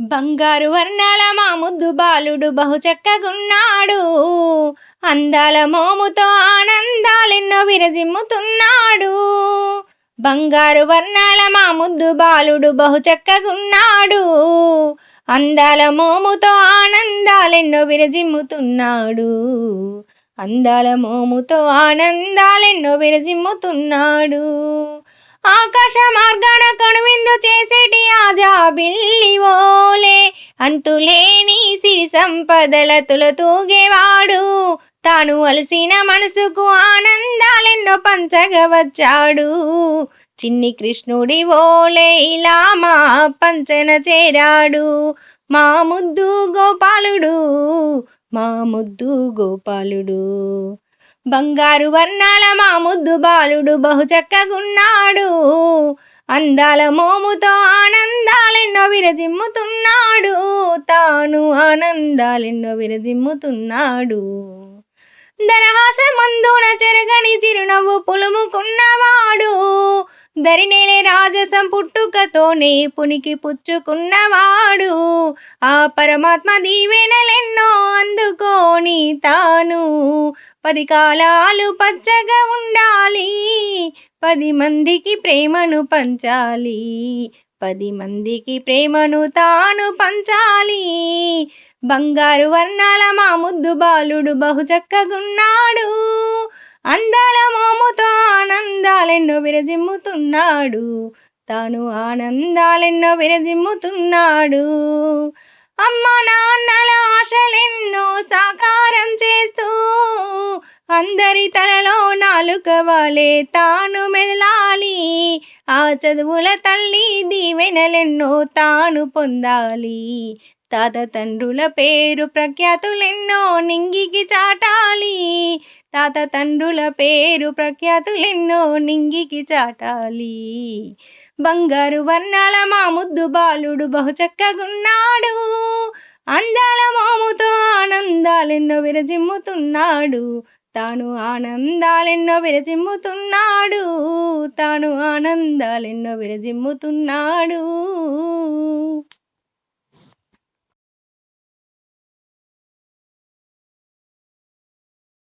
బంగారు వర్ణాల మా ముద్దు బాలుడు బహు చక్కగున్నాడు. అందాల మోముతో ఆనందాలెన్నో విరజిమ్ముతున్నాడు. బంగారు వర్ణాల మా ముద్దు బాలుడు బహు చక్కగున్నాడు. అందాల మోముతో ఆనందాలెన్నో విరజిమ్ముతున్నాడు. అందాల మోముతో ఆనందాలెన్నో విరజిమ్ముతున్నాడు. ఆకాశ మార్గాన కనువిందు చే సంపదల తూగేవాడు. తాను అలసిన మనసుకు ఆనందాలెన్నో పంచగవచ్చాడు. చిన్ని కృష్ణుడి ఓలే ఇలా మా పంచన చేరాడు. మా ముద్దు గోపాలుడు మా ముద్దు గోపాలుడు. బంగారు వర్ణాల మా ముద్దు బాలుడు బహు చక్కగున్నాడు. అందాల మోముతో ఆనందాలెన్నో విరజిమ్ముతున్నాడు. తాను ఆనందాలెన్నో విరజిమ్ముతున్నాడు. దరహాసమందున చెరగని చిరునవ్వు పులుముకున్నవాడు. దరినేలే రాజసం పుట్టుకతోనే పునికి పుచ్చుకున్నవాడు. ఆ పరమాత్మ దీవెనలెన్నో అందుకోని తాను పది కాలాలు పచ్చగా ఉండాలి. పది మందికి ప్రేమను పంచాలి. పది మందికి ప్రేమను తాను పంచాలి. బంగారు వర్ణాల మా ముద్దు బాలుడు బహు చక్కగున్నాడు. అందాల మోముతో ఆనందాలెన్నో విరజిమ్ముతున్నాడు. తాను ఆనందాలెన్నో విరజిమ్ముతున్నాడు. అమ్మ నా అందరి తలలో నాలుక వాలే తాను మెదలాలి. ఆ చదువుల తల్లి దీవెనలెన్నో తాను పొందాలి. తాత తండ్రుల పేరు ప్రఖ్యాతులెన్నో నింగికి చాటాలి. తాత తండ్రుల పేరు ప్రఖ్యాతులెన్నో నింగికి చాటాలి. బంగారు వర్ణాల మా ముద్దు బాలుడు బహుచక్కగున్నాడు అందాల మాముతో ఆనందాలెన్నో విరజిమ్ముతున్నాడు. తాను ఆనందాలెన్నో విరజిమ్ముతున్నాడు. తాను ఆనందాలెన్నో విరజిమ్ముతున్నాడు.